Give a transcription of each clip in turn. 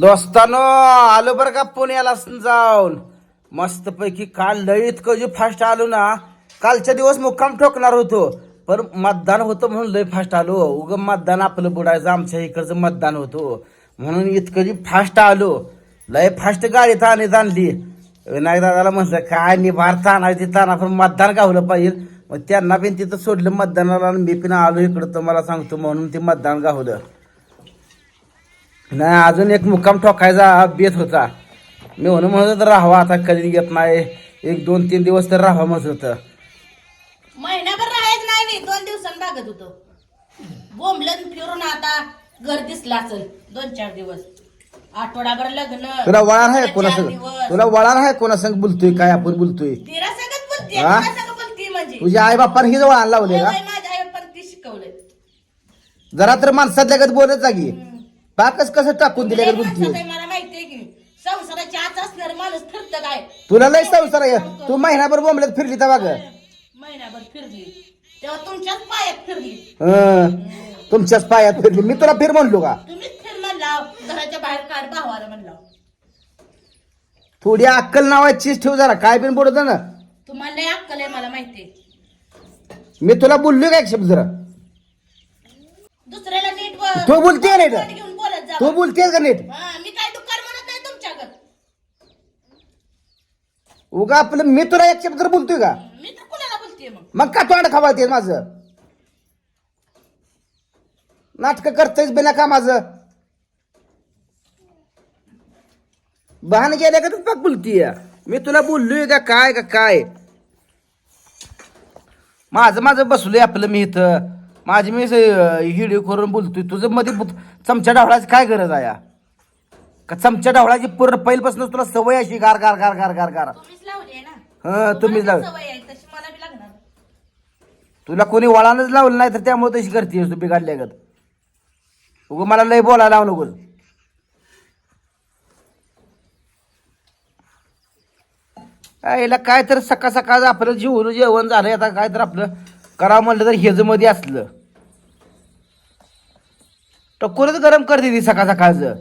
दोस्तानो आलो बरं का पुण्याला जाऊन. मस्तपैकी काल लय इतकं जे फास्ट आलो ना कालच्या दिवस मुक्काम ठोकणार होतो. पण मतदान होतं म्हणून लय फास्ट आलो. उग मतदान आपलं बुडायचं आमच्या इकडचं मतदान होतो. म्हणून इतकं जी फास्ट आलो. लय फास्ट गाडी ताणीत आणली. विनायक दादाला म्हटलं काय निभार ताणा तिथं ताना पण मतदान गावलं पाहिजे. मग त्यांना पण तिथं सोडलं मतदानाला मी पण आलो इकडं तुम्हाला सांगतो म्हणून ते मतदान गावलं. नाही अजून एक मुक्काम ठोकायचा बेत होता. मी म्हणून म्हणत होतं राहावा आता कधी येत नाही एक दोन तीन दिवस तर राहावा म्हणत होतं. महिनाभर राहायच नाही मी दोन दिवसांनी बघत होतो. बोंबलन फिरून आता घर दिसला असेल दोन चार दिवस. आठवडाभर लग्न तुला वळण आहे चार कोणा संग दिवस. तुला वळण आहे कोणा संग बोलतोय काय आपण बोलतोय? तिला सगळं बोलते हा? तिला सगळं बोलते म्हणजे. तुझ्या आई बापाने हिच वळण लावले का होय, माझ्या आई पण ती शिकवलंय. जरा तर माणसातल्या गत बोलत जागी. पाकच कसं टाकून दिल्या गत बोलतोय माणसाचं मला माहितीये की संसाराची आच असणार माणूस फिरत काय? तुला लय संसार आहे. तू महिनाभर बोंबल्यात फिरली तर बघ महिनाभर फिरली. तेव्हा तुमच्याच पायात फिरली. हं. तुमच्याच पायात फिरली. मी तुला फिर म्हणलो का? तुम्हीच फिर म्हणला. घराच्या बाहेर काढ भावाला म्हणला. थोडी अक्कल नावाचीच ठेव जरा. काय पण बोलत ना. तुम्हाला लय अक्कल आहे मला माहितीये. मी तुला बोललो का एक शब्द जरा? दुसऱ्याला नीट व- तू बोलते नाही बोलत जा तू बोलतेस का नीट? हा, मी काय दुकान म्हणत नाही तुमच्याकडे उगा आपलं मी तुला एक शब्द बोलतोय का? मी तर कुणाला बोलतेय मग? मग का तोंड खवाळतेस माझं? नाटक करतेस बिना का माझं? बहान गेल्या का तू पाक बोलतीय? मी तुला बोललोय का काय का काय? माझं माझं बसलोय आपलं मी इथं. माझी मी व्हिडिओ करून बोलतोय. तुझं मध्ये बुत- चमचा ढवळाची काय गरज आहे? का चमचा ढवळाची पूर्ण पहिल्यापासून तुला सवय अशी गार गार गार गार गार गार. तुम्हीच लावली हं लाव तुला कोणी वळानच लावलं नाही तर त्यामुळे तशी करते तू बिघडल्यागत उग मला लय बोलायला लावू नकोस याला काय तर सकाळ सकाळ आपलं जेवण जेवण झालं आता काय तर आपलं करावं म्हटलं तर हेजमध्ये असलं. टक्कोरच गरम करते ती सकाळ सकाळचं?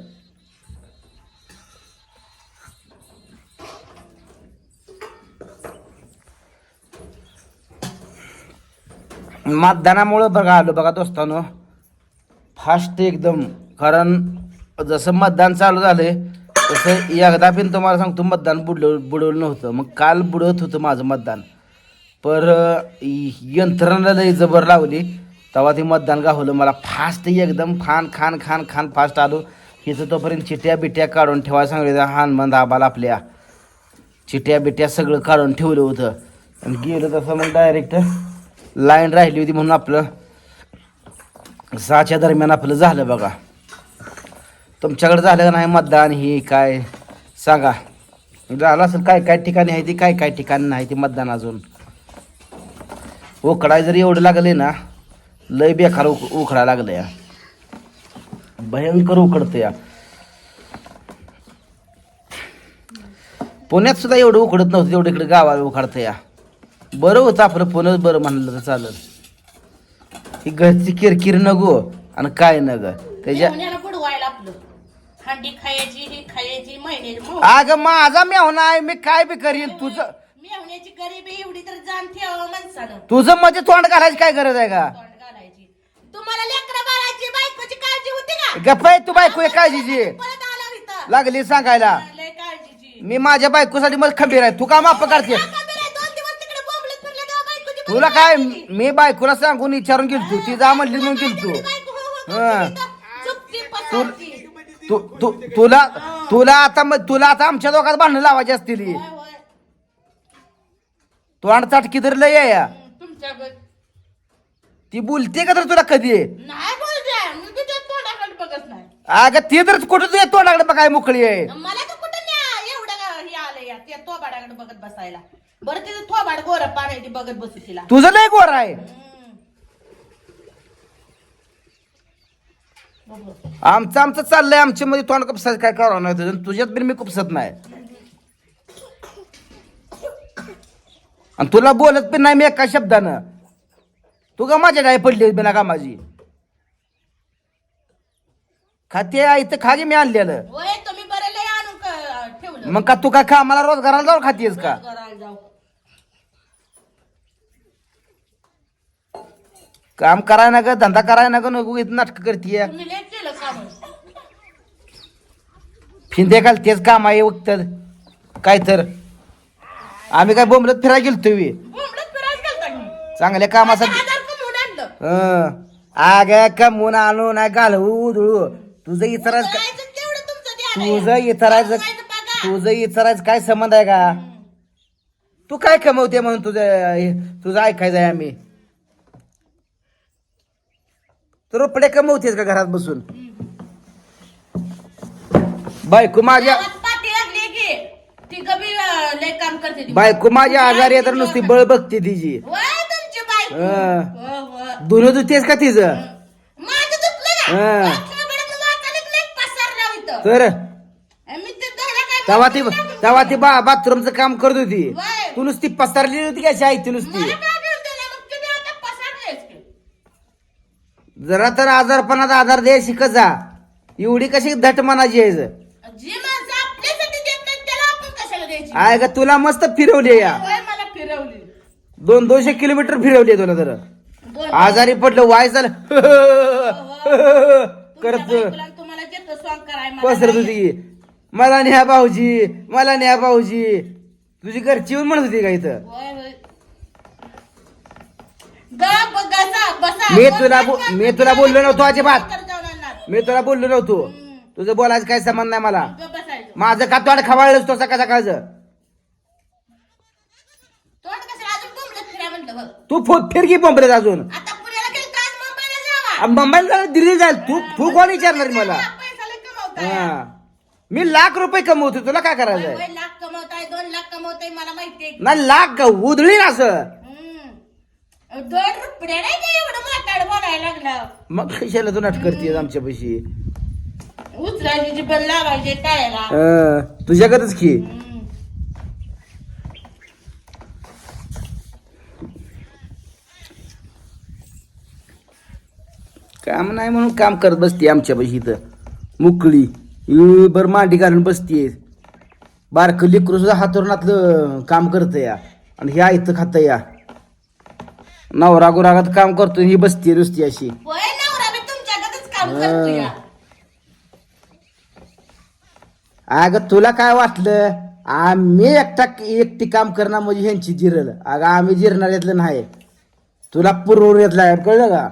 मतदानामुळं बघा आलो बघा दोस्तानो. फास्ट एकदम. कारण जसं मतदान चालू झालंय तसं एकदा पण तुम्हाला सांगतो मतदान बुडलं बुडवलं नव्हतं. मग काल बुडवत होतं माझं मतदान. पर यंत्रणा लय जबर लावली. तेव्हा ते मतदान गावलं. मला फास्ट एकदम खान खान खान खान फास्ट आलो. हिचं तोपर्यंत चिट्या बिट्या काढून ठेवायला सांगितलं हनुमान आबाला आपल्या. चिट्या बिट्या सगळं काढून ठेवलं होतं. आणि गेलो तसं मग डायरेक्ट लाईन राहिली होती म्हणून आपलं सहाच्या दरम्यान आपलं झालं बघा. तुमच्याकडे झालं का नाही मतदान? हे काय? सांगा. झालं असेल. काय काय ठिकाणी आहे ती? काय काय ठिकाणी नाही ते मतदान अजून? उकडाय जर एवढं लागले ना लय बेकार उकडायला लागलं या भयंकर उकडतं या पुण्यात सुद्धा एवढं उकडत नव्हतं तेवढं इकडे गावाला उकडतं या बरं होतं आपलं पुण्यात बरं म्हणलं तर चालत ही घरची किरकिर नको आणि काय न ग त्याच्या ही अगं माझा मेवना आहे मी काय बी करीन? तुझं मेहुण्याची गरिबी एवढी तर जाण ठेवावं माणसानं. तुझं मध्ये तोंड घालायची काय गरज आहे का? तोंड घालायची. तुम्हाला लेकरा बाळाची बायकोची काळजी होती का? गप्प आहे तू बायको आहे काळजीची. परत आला इथं. लागली सांगायला. लय काळजीची. मी माझ्या बायकोसाठी मग खंबीर आहे. तू का माफ करते? का बरं आहे? दोन दिवस तिकडे बोंबलत फिरलं तेव्हा बायकोची तुला काय मी बायकोला सांगून विचारून गेलतो. ती जा म्हणली म्हणून गेलतो. बायको हो, हो, हा. करते तिथं. चुपती पसारती. तू तू तुला तुला आता तुला आता आमच्या दोघात भांडणं लावायची असतील होय. तू आणि चाटकी तर लय आहे. या ती बोलते का तर तुला कधी? नाही बोलते. मी तुझ्या तोंडाकडे बघत नाही. अगं ती तर कुठं तुझ्या तोंडाकडे बघाय मोकळी आहे? मला तर कुठं न्या एवढं का हे आलं या त्या थोबाडाकडे बघत बसायला. बरं तिथं थोबाड गोर पाण्याची बघत बसू तिला. तुझं लय गोर आहे. बघू. आमचं आमचं चाललंय. आमच्या मध्ये तोंड कपसायचं काय करावं नाही. तुझं तुझ्यात बिन मी कुपसत नाही. आणि तुला बोलत पण नाही मी एका शब्दानं. तू का माझ्या नाही पडली बिना कामाची? खाते इथं खागे मी आणलेलं. होय तुम्ही बरं लय आणून क- ठेवलं. मग का तू काय कामाला रोजगाराला जाऊन खातेस का? करायला जाऊ. काम कराय ना ग धंदा कराय ना ग नको इथं नाटक करतीय. तुम्ही लय केलं काम. फिंदे घाल तेच काम आहे वक्त काय तर? आम्ही काय बोंबलत फिरायला गेलतो वी बोंबलत फिरायला गेलता की? चांगल्या कामासाठी हजार कमवून आणलं हं. आग कमवून आणू नाही घालवू उधळू तुझं इतराच करायचं तेवढं तुमचं ध्यान आहे. तुझं इतरायचं. तुझं इतरायचं काय संबंध आहे का तू काय कमवते म्हणून तुझं तुझं ऐकायचं आहे आम्ही तू रुपये कमवतेस का घरात बसून बायको माझ्या गावात पाठी लागली की ती कमी अं, लय काम करते ती. बायको माझ्या आजारी आहे तर नुसती बळ बघते तिची वय तुमची बायको हं. धुणं धुतेस का तिचं माझं दुखलं का? हं. बाथरूमकडे वाचायला लय पसारला इथं. तर मी ते काय तेव्हा ती तेव्हा बा बाथरूमचं काम करत होती वय. तू नुसती पसरली होती का शाही ती नुसती मला काय घेऊन दिलं? मग तुम्ही आता पसारलेच की. जरा तर आजारपणात आधार द्याय शिकत जा एवढी कशी धट मनाची आहे ज. जी माणसं आपल्यासाठी देत नाहीत, त्याला आपण कशाला द्यायची? आहे का तुला मस्त फिरवली या. वय मला फिरवली. दोन दोनशे किलोमीटर फिरवली तुला तर आजारी पडलं वाय झालं. तुमच्या करत. बायकोला आणि तुम्हाला जे तो song कराय मला पसरत होती. मला न्या भाऊजी मला न्या भाऊजी. तुझी घरची येऊन म्हणत होती का इथं? मी तुला मी करतं? तुला बोललो नव्हतो अजिबात. मी तुला बोललो नव्हतो. तुझं बोलायचं काय संबंध नाही मला. माझं का तोंड खवाळलंच तो सकाळ सकाळचं तोंड कशाला अजून बघ. तू फो फिरकी पंपलेत अजून. आता पुण्याला गेलं तर आज मुंबईला जावा. आ, मुंबईला जायला दिल्ली जाईल. तू तू कोण विचारणार मला? पैसा लय कमवताय. हा. मी लाख रुपये कमवतो तुला काय होय, करायचंय? होय, लाख कमवताय दोन लाख कमवताय मला माहितीये. नाही लाख का उधळी असं? हम्म. दोन रुपये नाही का एवढं म्हाताड बोलायला लागलं? मग कशाला तू नाटक करतेस आमच्या पैशी उचलायची पण लावायचे टाळ्याला. तुझ्याकडेच की हम्म. काम नाही म्हणून काम करत बसते आमच्या पैशी इथं. मुकळी. बर मांडी घालून बसते बारक लेकरू सुद्धा हातोरणातलं काम करत या आणि हे आयतं खात या नवरा गुरागात काम करतो ही बसते नुसती अशी. होय नवरा मी तुमच्याकडेच काम करतो या अगं तुला काय वाटलं? आम्ही एकटा एकटी काम करणार म्हणजे ह्यांची जिरल. अगं आम्ही जिरणार यातलं नाही. तुला पुरवून येतला आहे, कळलं का?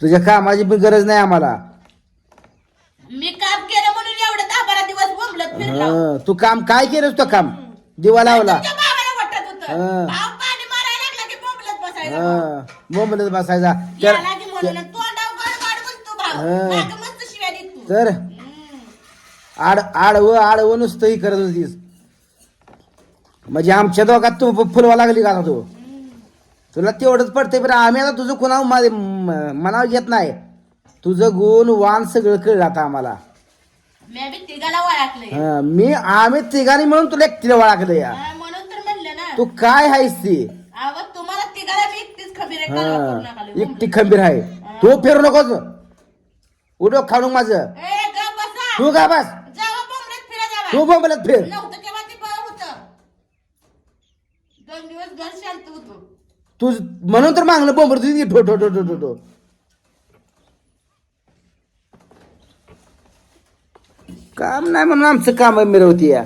तुझ्या कामाची पण गरज नाही आम्हाला. मी काम केलं म्हणून एवढं दहा बारा दिवस बोंबलत फिरला. हं, तू काम काय केलंस तो काम? दिवा लावला. तुमच्या भावाला वाटत होतं. हं. भाव पाणी मारायला लागला की बोंबलत बसायला बोंबलत बसायचा. तर गेला की म्हणून तोंडावर गड गड बोलतो भाव हं. मागं मस्त शिव्या देत. तू तर हम्म. आड आडवं आडवं नुसतं ही करत होतीस. म्हणजे आमच्या दोघात तू फुलवा लागली का आता तू? तुला तेवढंच पडते बरं आम्ही आता तुझं कुणा मनावर घेत नाही. तुझं गुण वाण सगळं कळलं आता आम्हाला. मी बी तिघाला वळखलंय हं, मी आम्ही तिघांनी म्हणून तुला एकटीला वळखलं या म्हणून तर म्हणलं ना. तू काय आहेस ती? अहो तुम्हाला तिघाला मी एकटीच खबीर आहे करू नका हं. एकटी खंबीर आहे. तू फिरू नकोस. उडो खाणू माझं. ए ग बसा. तू का बस. जावा बोंबलत फिरा जावा. तू बोंबलत फिर. नव्हतं तेव्हा ते बरं होतं दोन दिवस घर शांत होतो तू म्हणून तर मागणं बोंबर तुझी ठो ठो ठो ठो ठो ठो काम नाही म्हणून आमचं काम मिरवती या